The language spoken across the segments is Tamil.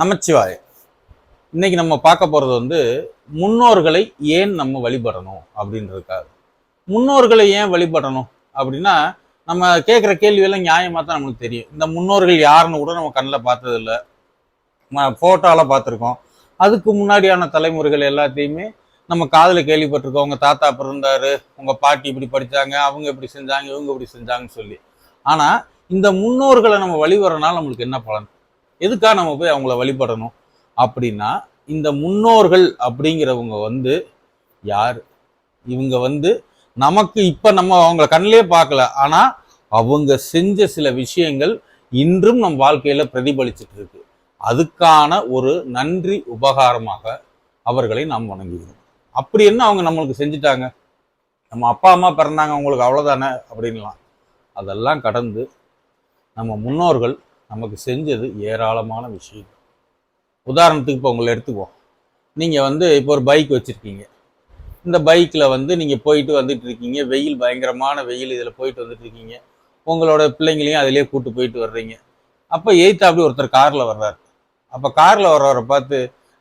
நமச்சிவாய இன்னைக்கு நம்ம பார்க்க போகிறது வந்து முன்னோர்களை ஏன் நம்ம வழிபடணும் அப்படின்றதுக்காக. முன்னோர்களை ஏன் வழிபடணும் அப்படின்னா நம்ம கேட்குற கேள்வியெல்லாம் நியாயமாக தான் நம்மளுக்கு தெரியும். இந்த முன்னோர்கள் யாருன்னு கூட நம்ம கண்ணில் பார்த்ததில்ல. ஃபோட்டோவில் பார்த்துருக்கோம். அதுக்கு முன்னாடியான தலைமுறைகள் எல்லாத்தையுமே நம்ம காதில் கேள்விப்பட்டிருக்கோம். உங்கள் தாத்தா பிறந்தாரு உங்கள் பாட்டி இப்படி படித்தாங்க அவங்க இப்படி செஞ்சாங்க இவங்க இப்படி செஞ்சாங்கன்னு சொல்லி. ஆனால் இந்த முன்னோர்களை நம்ம வழிபடுறனால நம்மளுக்கு என்ன பலன்? எதுக்காக நம்ம போய் அவங்கள வழிபடணும்? அப்படின்னா இந்த முன்னோர்கள் அப்படிங்கிறவங்க வந்து யார்? இவங்க வந்து நமக்கு இப்போ நம்ம அவங்கள கண்ணிலே பார்க்கல. ஆனால் அவங்க செஞ்ச சில விஷயங்கள் இன்றும் நம் வாழ்க்கையில் பிரதிபலிச்சுட்டு இருக்கு. அதுக்கான ஒரு நன்றி உபகாரமாக அவர்களை நாம் வணங்குகிறோம். அப்படி என்ன அவங்க நம்மளுக்கு செஞ்சுட்டாங்க? நம்ம அப்பா அம்மா பிறந்தாங்க அவங்களுக்கு அவ்வளோதானே அப்படின்லாம். அதெல்லாம் கடந்து நம்ம முன்னோர்கள் நமக்கு செஞ்சது ஏராளமான விஷயம் உதாரணத்துக்கு இப்போ உங்களை எடுத்துக்குவோம். நீங்கள் வந்து இப்போ ஒரு பைக் வச்சுருக்கீங்க. இந்த பைக்கில் வந்து நீங்கள் போயிட்டு வந்துட்டு இருக்கீங்க. வெயில் பயங்கரமான வெயில் இதில் போயிட்டு வந்துட்டு இருக்கீங்க. உங்களோட பிள்ளைங்களையும் அதிலே கூட்டு போயிட்டு வர்றீங்க. அப்போ எய்த்து அப்படி ஒருத்தர் காரில் வர்றாரு. அப்போ காரில் வர்றவரை பார்த்து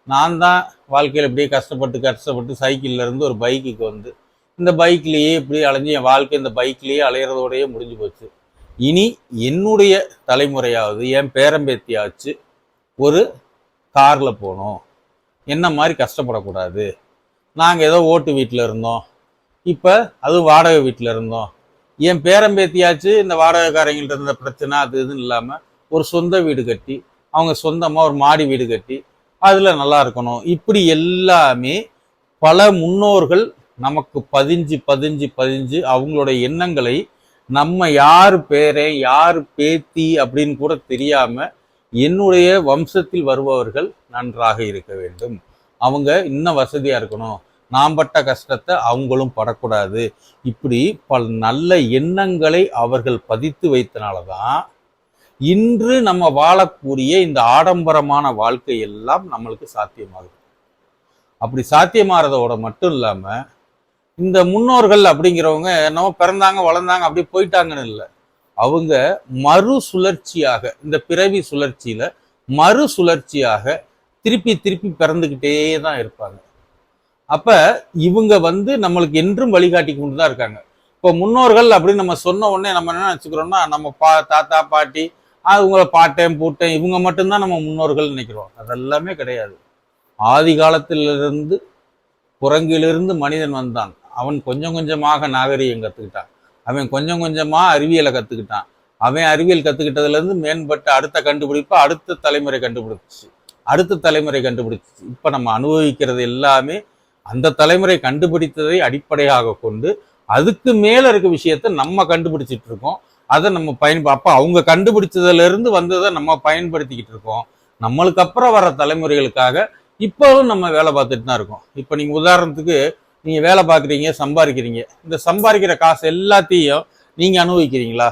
நான் தான் வாழ்க்கையில் இப்படியே கஷ்டப்பட்டு கஷ்டப்பட்டு சைக்கிள்ல இருந்து ஒரு பைக்குக்கு வந்து இந்த பைக்லேயே இப்படி அலைஞ்சு என் வாழ்க்கை இந்த பைக்லேயே அலையிறதோடயே முடிஞ்சு போச்சு. இனி என்னுடைய தலைமுறையாவது என் பேரம்பேத்தியாச்சு ஒரு காரில் போகணும் என்ன மாதிரி கஷ்டப்படக்கூடாது? நாங்கள் ஏதோ ஓட்டு வீட்டில் இருந்தோம். இப்போ அது வாடகை வீட்டில் இருந்தோம். என் பேரம்பேத்தியாச்சு இந்த வாடகைக்காரங்கள்ட்ட இருந்த பிரச்சனை அது இதுன்னு இல்லாமல் ஒரு சொந்த வீடு கட்டி அவங்க சொந்தமாக ஒரு மாடி வீடு கட்டி அதில் நல்லா இருக்கணும். இப்படி எல்லாமே பல முன்னோர்கள் நமக்கு பதிஞ்சு பதிஞ்சு பதிஞ்சு அவங்களுடைய எண்ணங்களை நம்ம யார் பேரே யார் பேத்தி அப்படின்னு கூட தெரியாம என்னுடைய வம்சத்தில் வருபவர்கள் நன்றாக இருக்க வேண்டும். அவங்க இன்னும் வசதியா இருக்கணும். நாம் பட்ட கஷ்டத்தை அவங்களும் படக்கூடாது. இப்படி பல நல்ல எண்ணங்களை அவர்கள் பதித்து வைத்தனால தான் இன்று நம்ம வாழக்கூடிய இந்த ஆடம்பரமான வாழ்க்கை எல்லாம் நம்மளுக்கு சாத்தியமாகுது. அப்படி சாத்தியமாறதோட மட்டும் இல்லாமல் இந்த முன்னோர்கள் அப்படிங்கிறவங்க நம்ம பிறந்தாங்க வளர்ந்தாங்க அப்படியே போயிட்டாங்கன்னு இல்லை. அவங்க மறு சுழற்சியாக இந்த பிறவி சுழற்சியில மறு சுழற்சியாக திருப்பி திருப்பி பிறந்துக்கிட்டே தான் இருப்பாங்க. அப்ப இவங்க வந்து நம்மளுக்கு என்றும் வழிகாட்டி கொண்டு தான் இருக்காங்க. இப்போ முன்னோர்கள் அப்படின்னு நம்ம சொன்ன உடனே நம்ம என்ன நினச்சிக்கிறோம்னா நம்ம பா தாத்தா பாட்டி அவங்கள பாட்டேன் பூட்டேன் இவங்க மட்டும்தான் நம்ம முன்னோர்கள் நினைக்கிறோம். அதெல்லாமே கிடையாது. ஆதி காலத்திலிருந்து குரங்கிலிருந்து மனிதன் வந்தான். அவன் கொஞ்சம் கொஞ்சமாக நாகரீகம் கற்றுக்கிட்டான் அவன் கொஞ்சம் கொஞ்சமாக அறிவியலை கற்றுக்கிட்டான் அவன் அறிவியல் கற்றுக்கிட்டதுலேருந்து மேம்பட்ட அடுத்த கண்டுபிடிப்பு அடுத்த தலைமுறை கண்டுபிடிச்சு அடுத்த தலைமுறை கண்டுபிடிச்சு. இப்போ நம்ம அனுபவிக்கிறது எல்லாமே அந்த தலைமுறை கண்டுபிடித்ததை அடிப்படையாக கொண்டு அதுக்கு மேலே இருக்க விஷயத்த நம்ம கண்டுபிடிச்சிட்டு இருக்கோம். அதை நம்ம பயன்ப அப்போ அவங்க கண்டுபிடிச்சதுல இருந்து வந்ததை நம்ம பயன்படுத்திக்கிட்டு இருக்கோம். நம்மளுக்கு அப்புறம் வர தலைமுறைகளுக்காக இப்போவும் நம்ம வேலை பார்த்துட்டு தான் இருக்கோம். இப்போ நீங்கள் உதாரணத்துக்கு நீங்கள் வேலை பார்க்குறீங்க சம்பாதிக்கிறீங்க. இந்த சம்பாதிக்கிற காசு எல்லாத்தையும் நீங்கள் அனுபவிக்கிறீங்களா?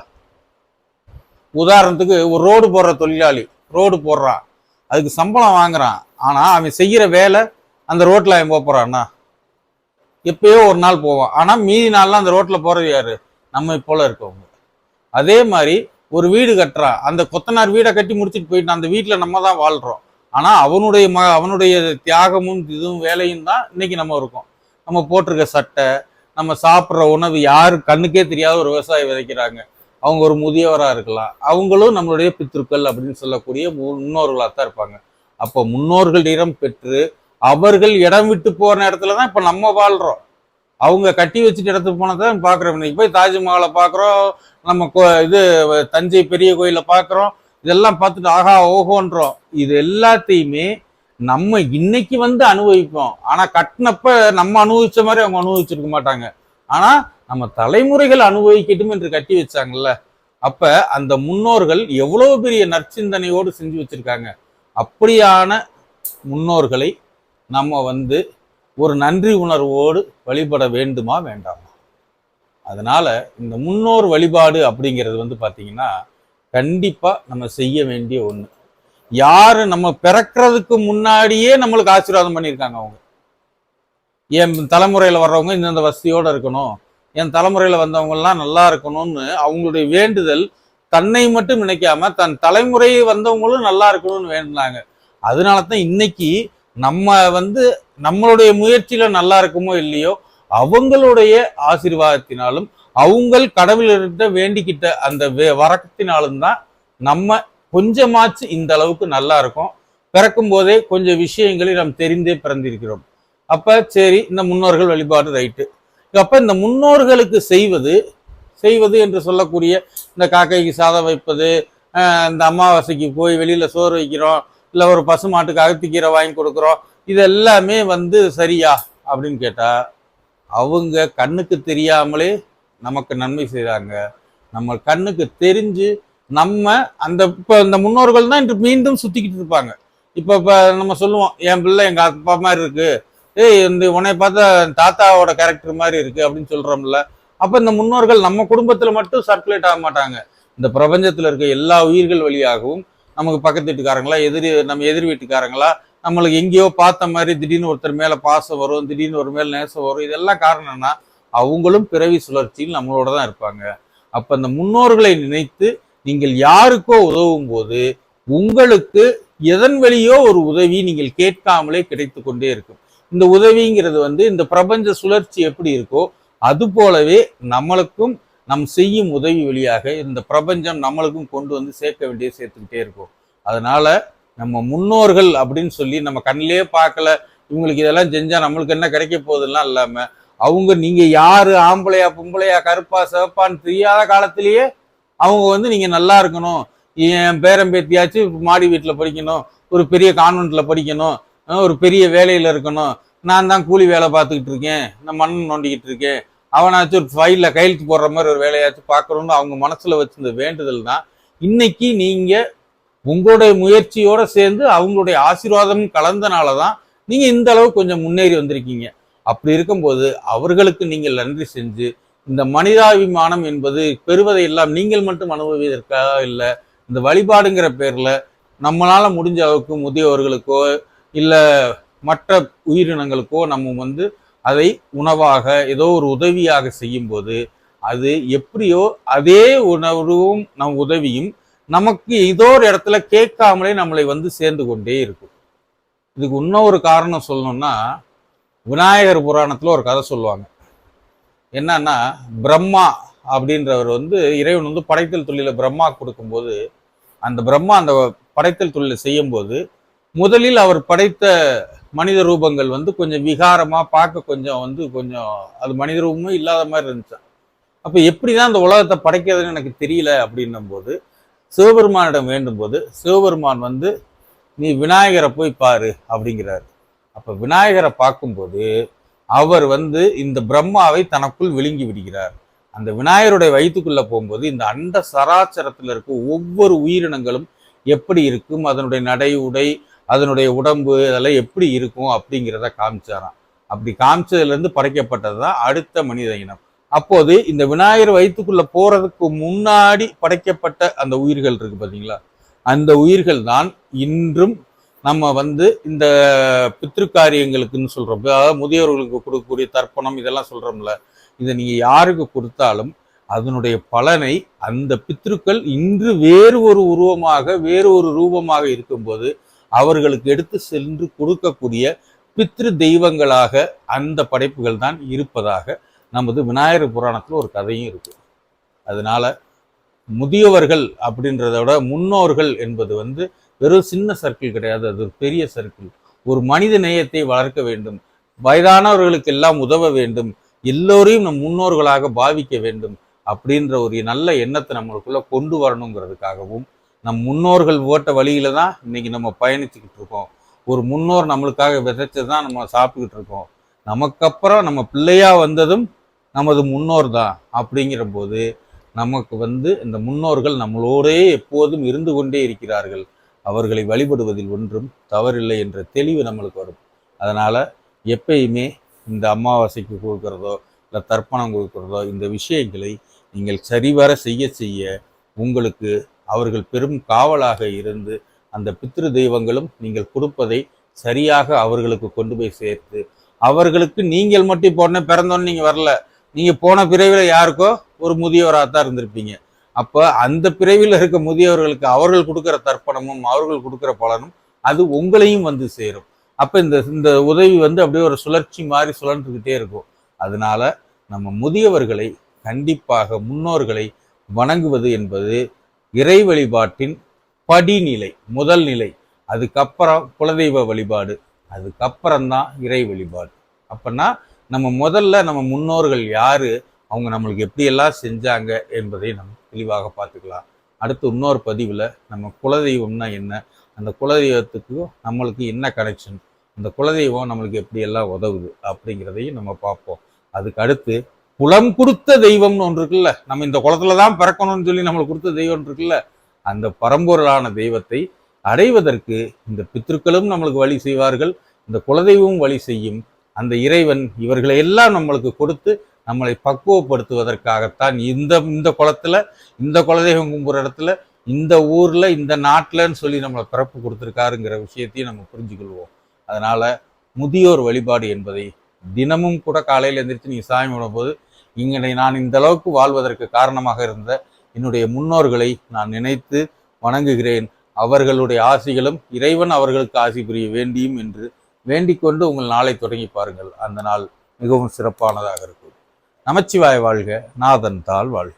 உதாரணத்துக்கு ஒரு ரோடு போடுற தொழிலாளி ரோடு போடுறான் அதுக்கு சம்பளம் வாங்குறான். ஆனால் அவன் செய்கிற வேலை அந்த ரோட்டில் அவன் போக எப்பயோ ஒரு நாள் போவான். ஆனால் மீதி நாள்லாம் அந்த ரோட்டில் போகிறது யார்? நம்ம போல் இருக்கவங்க. அதே மாதிரி ஒரு வீடு கட்டுறான் அந்த கொத்தனார் வீடை கட்டி முடிச்சுட்டு போயிட்டு அந்த வீட்டில் நம்ம தான் வாழ்கிறோம் ஆனால் அவனுடைய ம அவனுடைய தியாகமும் இதுவும் வேலையும் தான் இன்னைக்கு நம்ம இருக்கோம். நம்ம போட்டிருக்க சட்டை நம்ம சாப்பிட்ற உணவு யாரு கண்ணுக்கே தெரியாத ஒரு விவசாயி விதைக்கிறாங்க. அவங்க ஒரு முதியவராக இருக்கலாம். அவங்களும் நம்மளுடைய பித்திருக்கள் அப்படின்னு சொல்லக்கூடிய முன்னோர்களாக தான் இருப்பாங்க. அப்போ முன்னோர்களிடம் பெற்று அவர்கள் இடம் விட்டு போன இடத்துல தான் இப்போ நம்ம வாழ்கிறோம் அவங்க கட்டி வச்சுட்டு இடத்துக்கு போனதான் பார்க்குறோம் இன்னைக்கு போய் தாஜ்மஹாலை பார்க்குறோம் நம்ம இது தஞ்சை பெரிய கோயிலை பார்க்குறோம் இதெல்லாம் பார்த்துட்டு ஆஹா ஓஹோன்றோம். இது எல்லாத்தையுமே நம்ம இன்னைக்கு வந்து அனுபவிப்போம். ஆனா கட்டினப்ப நம்ம அனுபவிச்ச மாதிரி அவங்க அனுபவிச்சிருக்க மாட்டாங்க. ஆனா நம்ம தலைமுறைகள் அனுபவிக்கட்டும் என்று கட்டி வச்சாங்கல்ல. அப்ப அந்த முன்னோர்கள் எவ்வளவு பெரிய நற்சிந்தனையோடு செஞ்சு வச்சிருக்காங்க. அப்படியான முன்னோர்களை நம்ம வந்து ஒரு நன்றி உணர்வோடு வழிபட வேண்டுமா வேண்டாமா? அதனால இந்த முன்னோர் வழிபாடு அப்படிங்கிறது வந்து பார்த்தீங்கன்னா கண்டிப்பாக நம்ம செய்ய வேண்டிய ஒன்று யாரு நம்ம பிறக்கிறதுக்கு முன்னாடியே நம்மளுக்கு ஆசீர்வாதம் பண்ணியிருக்காங்க அவங்க. என் தலைமுறையில் வர்றவங்க இந்தந்த வசதியோடு இருக்கணும். என் தலைமுறையில் வந்தவங்கெல்லாம் நல்லா இருக்கணும்னு அவங்களுடைய வேண்டுதல் தன்னை மட்டும் நினைக்காம தன் தலைமுறை வந்தவங்களும் நல்லா இருக்கணும்னு வேண்டினாங்க. அதனால தான் இன்னைக்கு நம்ம வந்து நம்மளுடைய முயற்சியில நல்லா இருக்குமோ இல்லையோ அவங்களுடைய ஆசீர்வாதத்தினாலும் அவங்கள் கடவுளிட்ட வேண்டிக்கிட்ட அந்த வே- வரக்கத்தினாலும் தான் நம்ம கொஞ்சமாச்சு இந்த அளவுக்கு நல்லா இருக்கும் பிறக்கும் போதே கொஞ்சம் விஷயங்களை நாம் தெரிந்தே பிறந்திருக்கிறோம். அப்ப சரி இந்த முன்னோர்கள் வழிபாடு ரைட்டு. அப்ப இந்த முன்னோர்களுக்கு செய்வது செய்வது என்று சொல்லக்கூடிய இந்த காக்கைக்கு சாதம் வைப்பது இந்த அமாவாசைக்கு போய் வெளியில சோறு வைக்கிறோம் இல்ல ஒரு பசு மாட்டுக்கு அகத்திக்கீரை வாங்கி கொடுக்குறோம் இது எல்லாமே வந்து சரியா அப்படின்னு கேட்டா அவங்க கண்ணுக்கு தெரியாமலே நமக்கு நன்மை செய்றாங்க. நம்ம கண்ணுக்கு தெரிஞ்சு நம்ம அந்த இப்போ இந்த முன்னோர்கள் தான் இன்று மீண்டும் சுற்றிக்கிட்டு இருப்பாங்க. இப்போ இப்போ நம்ம சொல்லுவோம் என் பிள்ளை எங்கள் அப்பா மாதிரி இருக்கு. ஏய் இந்த உன்னை பார்த்தா தாத்தாவோட கேரக்டர் மாதிரி இருக்கு அப்படின்னு சொல்கிறோம்ல அப்போ இந்த முன்னோர்கள் நம்ம குடும்பத்தில் மட்டும் சர்க்குலேட் ஆக மாட்டாங்க. இந்த பிரபஞ்சத்தில் இருக்க எல்லா உயிர்கள் வழியாகவும் நமக்கு பக்கத்து வீட்டுக்காரங்களா எதிரி நம்ம எதிர் வீட்டுக்காரங்களா நம்மளுக்கு எங்கேயோ பார்த்த மாதிரி திடீர்னு ஒருத்தர் மேலே பாசம் வரும் திடீர்னு ஒரு மேலே நேசம் வரும். இதெல்லாம் காரணம்னா அவங்களும் பிறவி சுழற்சியில் நம்மளோட தான் இருப்பாங்க. அப்போ இந்த முன்னோர்களை நினைத்து நீங்கள் யாருக்கோ உதவும் போது உங்களுக்கு எதன் வழியோ ஒரு உதவி நீங்கள் கேட்காமலே கிடைத்து கொண்டே இருக்கும். இந்த உதவிங்கிறது வந்து இந்த பிரபஞ்ச சுழற்சி எப்படி இருக்கோ அது போலவே நம்மளுக்கும் நம் செய்யும் உதவி வழியாக இந்த பிரபஞ்சம் நம்மளுக்கும் கொண்டு வந்து சேர்க்க வேண்டிய சேர்த்துக்கிட்டே இருக்கும். அதனால நம்ம முன்னோர்கள் அப்படின்னு சொல்லி நம்ம கண்ணிலே பார்க்கல இவங்களுக்கு இதெல்லாம் செஞ்சா நம்மளுக்கு என்ன கிடைக்க போகுதுலாம் இல்லாம அவங்க நீங்க யாரு ஆம்பளையா பொம்பளையா கருப்பா சிவப்பான்னு தெரியாத காலத்திலேயே அவங்க வந்து நீங்கள் நல்லா இருக்கணும். என் பேரன் பேத்தியாச்சும் மாடி வீட்டில் படிக்கணும். ஒரு பெரிய கான்வெண்ட்டில் படிக்கணும். ஒரு பெரிய வேலையில் இருக்கணும். நான் தான் கூலி வேலை பார்த்துக்கிட்டு இருக்கேன். நான் மண் நோண்டிக்கிட்டு இருக்கேன். அவனாச்சும் ஒரு ஃபைலில் கையெழுத்து போடுற மாதிரி ஒரு வேலையாச்சும் பார்க்கணும்னு அவங்க மனசில் வச்சிருந்த வேண்டுதல் தான். இன்னைக்கு நீங்கள் உங்களுடைய முயற்சியோட சேர்ந்து அவங்களுடைய ஆசீர்வாதம் கலந்தனால தான் நீங்கள் இந்த அளவு கொஞ்சம் முன்னேறி வந்திருக்கீங்க. அப்படி இருக்கும்போது அவர்களுக்கு நீங்கள் நன்றி செஞ்சு இந்த மனிதாபிமானம் என்பது பெறுவதை எல்லாம் நீங்கள் மட்டும் அனுபவிப்பதற்காக இல்லை இந்த வழிபாடுங்கிற பேரில் நம்மளால முடிஞ்ச அளவுக்கு முதியவர்களுக்கோ இல்லை மற்ற உயிரினங்களுக்கோ நம்ம வந்து அதை உணவாக ஏதோ ஒரு உதவியாக செய்யும்போது அது எப்படியோ அதே உணவும் நம் உதவியும் நமக்கு ஏதோ ஒரு இடத்துல கேட்காமலே நம்மளை வந்து சேர்ந்து கொண்டே இருக்கும். இதுக்கு இன்னொரு காரணம் சொல்லணும்னா விநாயகர் புராணத்தில் ஒரு கதை சொல்லுவாங்க. என்னன்னா பிரம்மா அப்படின்றவர் வந்து இறைவன் வந்து படைத்தல் தொழில பிரம்மா கொடுக்கும்போது அந்த பிரம்மா அந்த படைத்தல் தொழிலை செய்யும்போது முதலில் அவர் படைத்த மனித ரூபங்கள் வந்து கொஞ்சம் விகாரமாக பார்க்க கொஞ்சம் வந்து கொஞ்சம் அது மனித ரூபமும் இல்லாத மாதிரி இருந்துச்சு. அப்போ எப்படி தான் அந்த உலகத்தை படைக்கிறதுன்னு எனக்கு தெரியல அப்படின்னும் போது சிவபெருமானிடம் வேண்டும் போது சிவபெருமான் வந்து நீ விநாயகரை போய் பாரு அப்படிங்கிறாரு. அப்போ விநாயகரை பார்க்கும்போது அவர் வந்து இந்த பிரம்மாவை தனக்குள் விழுங்கி விடுகிறார். அந்த விநாயகருடைய வயிற்றுக்குள்ள போகும்போது இந்த அண்ட சராச்சரத்தில் இருக்க ஒவ்வொரு உயிரினங்களும் எப்படி இருக்கும் அதனுடைய நடை உடை அதனுடைய உடம்பு அதெல்லாம் எப்படி இருக்கும் அப்படிங்கிறத காமிச்சாராம். அப்படி காமிச்சதுலேருந்து படைக்கப்பட்டது தான் அடுத்த மனித இனம். அப்போது இந்த விநாயகர் வயிற்றுக்குள்ள போறதுக்கு முன்னாடி படைக்கப்பட்ட அந்த உயிர்கள் இருக்கு பார்த்தீங்களா அந்த உயிர்கள் தான் இன்றும் நம்ம வந்து இந்த பித்திருக்காரியங்களுக்குன்னு சொல்றோம். அதாவது முதியோர்களுக்கு கொடுக்கக்கூடிய தர்ப்பணம் இதெல்லாம் சொல்றோம்ல. இதை நீங்கள் யாருக்கு கொடுத்தாலும் அதனுடைய பலனை அந்த பித்ருக்கள் இன்று வேறு ஒரு உருவமாக வேறு ஒரு ரூபமாக இருக்கும்போது அவர்களுக்கு எடுத்து சென்று கொடுக்கக்கூடிய பித்ரு தெய்வங்களாக அந்த படைப்புகள் தான் இருப்பதாக நமது விநாயகர் புராணத்தில் ஒரு கதையும் இருக்கு. அதனால முதியவர்கள் அப்படின்றத விட முன்னோர்கள் என்பது வந்து வெறும் சின்ன சர்க்கிள் கிடையாது. அது ஒரு பெரிய சர்க்கிள் ஒரு மனித நேயத்தை வளர்க்க வேண்டும். வயதானவர்களுக்கு எல்லாம் உதவ வேண்டும். எல்லோரையும் நம் முன்னோர்களாக பாவிக்க வேண்டும். அப்படின்ற ஒரு நல்ல எண்ணத்தை நம்மளுக்குள்ள கொண்டு வரணுங்கிறதுக்காகவும் நம் முன்னோர்கள் ஓட்ட வழியில தான் இன்னைக்கு நம்ம பயணிச்சுக்கிட்டு இருக்கோம். ஒரு முன்னோர் நம்மளுக்காக விதைச்சது தான் நம்ம சாப்பிட்டுக்கிட்டு இருக்கோம். நமக்கப்புறம் நம்ம பிள்ளையா வந்ததும் நமது முன்னோர் தான் அப்படிங்கிற போது நமக்கு வந்து இந்த முன்னோர்கள் நம்மளோடே எப்போதும் இருந்து கொண்டே இருக்கிறார்கள். அவர்களை வழிபடுவதில் ஒன்றும் தவறில்லை என்ற தெளிவு நம்மளுக்கு வரும். அதனால் எப்பயுமே இந்த அமாவாசைக்கு கொடுக்குறதோ இல்லை தர்ப்பணம் கொடுக்குறதோ இந்த விஷயங்களை நீங்கள் சரிவர செய்ய செய்ய உங்களுக்கு அவர்கள் பெரும் காவலாக இருந்து அந்த பித்ரு தெய்வங்களும் நீங்கள் கொடுப்பதை சரியாக அவர்களுக்கு கொண்டு போய் சேர்த்து அவர்களுக்கு நீங்கள் மட்டும் இப்போ உடனே பிறந்தோன்னு நீங்கள் வரல. நீங்கள் போன பிறவில யாருக்கோ ஒரு முதியவராக தான் இருந்திருப்பீங்க. அப்போ அந்த பிறவியில் இருக்க முதியவர்களுக்கு அவர்கள் கொடுக்குற தர்ப்பணமும் அவர்கள் கொடுக்குற பலனும் அது உங்களையும் வந்து சேரும். அப்போ இந்த இந்த உதவி வந்து அப்படியே ஒரு சுழற்சி மாதிரி சுழன்றுக்கிட்டே இருக்கும். அதனால நம்ம முதியவர்களை கண்டிப்பாக முன்னோர்களை வணங்குவது என்பது இறை வழிபாட்டின் படிநிலை முதல் நிலை. அதுக்கப்புறம் குலதெய்வ வழிபாடு அதுக்கப்புறம்தான் இறை வழிபாடு. அப்பன்னா நம்ம முதல்ல நம்ம முன்னோர்கள் யாரு? அவங்க நம்மளுக்கு எப்படியெல்லாம் செஞ்சாங்க என்பதை நம்ம தெளிவாக பார்த்துக்கலாம். அடுத்து இன்னொரு பதிவில் நம்ம குலதெய்வம்னா என்ன? அந்த குலதெய்வத்துக்கு நம்மளுக்கு என்ன கனெக்ஷன் அந்த குலதெய்வம் நம்மளுக்கு எப்படியெல்லாம் உதவுது அப்படிங்கிறதையும் நம்ம பார்ப்போம். அதுக்கு அடுத்து குலம் கொடுத்த தெய்வம்னு ஒன்று இருக்குல்ல? நம்ம இந்த குளத்துல தான் பிறக்கணும்னு சொல்லி நம்மளுக்கு கொடுத்த தெய்வம் இருக்குல்ல? அந்த பரம்பொருளான தெய்வத்தை அடைவதற்கு இந்த பித்திருக்களும் நம்மளுக்கு வழி செய்வார்கள். இந்த குலதெய்வமும் வழி செய்யும். அந்த இறைவன் இவர்களை எல்லாம் நம்மளுக்கு கொடுத்து நம்மளை பக்குவப்படுத்துவதற்காகத்தான் இந்த இந்த குளத்தில் இந்த குலதெய்வம் கும்புற இடத்துல இந்த ஊரில் இந்த நாட்டில்ன்னு சொல்லி நம்மளை பிறப்பு கொடுத்துருக்காருங்கிற விஷயத்தையும் நம்ம புரிஞ்சுக்கொள்வோம். அதனால் முதியோர் வழிபாடு என்பதை தினமும் கூட காலையில் எந்திரிச்சு நீங்கள் சாமி விடும்போது இங்கே நான் இந்த அளவுக்கு வாழ்வதற்கு காரணமாக இருந்த என்னுடைய முன்னோர்களை நான் நினைத்து வணங்குகிறேன். அவர்களுடைய ஆசிகளும் இறைவன் அவர்களுக்கு ஆசி புரிய வேண்டியும் என்று வேண்டிக் கொண்டு உங்கள் நாளை தொடங்கி பாருங்கள். அந்த நாள் மிகவும் சிறப்பானதாக இருக்கும். நமச்சிவாய வாழ்க நாதன் தாள் வாழ்க.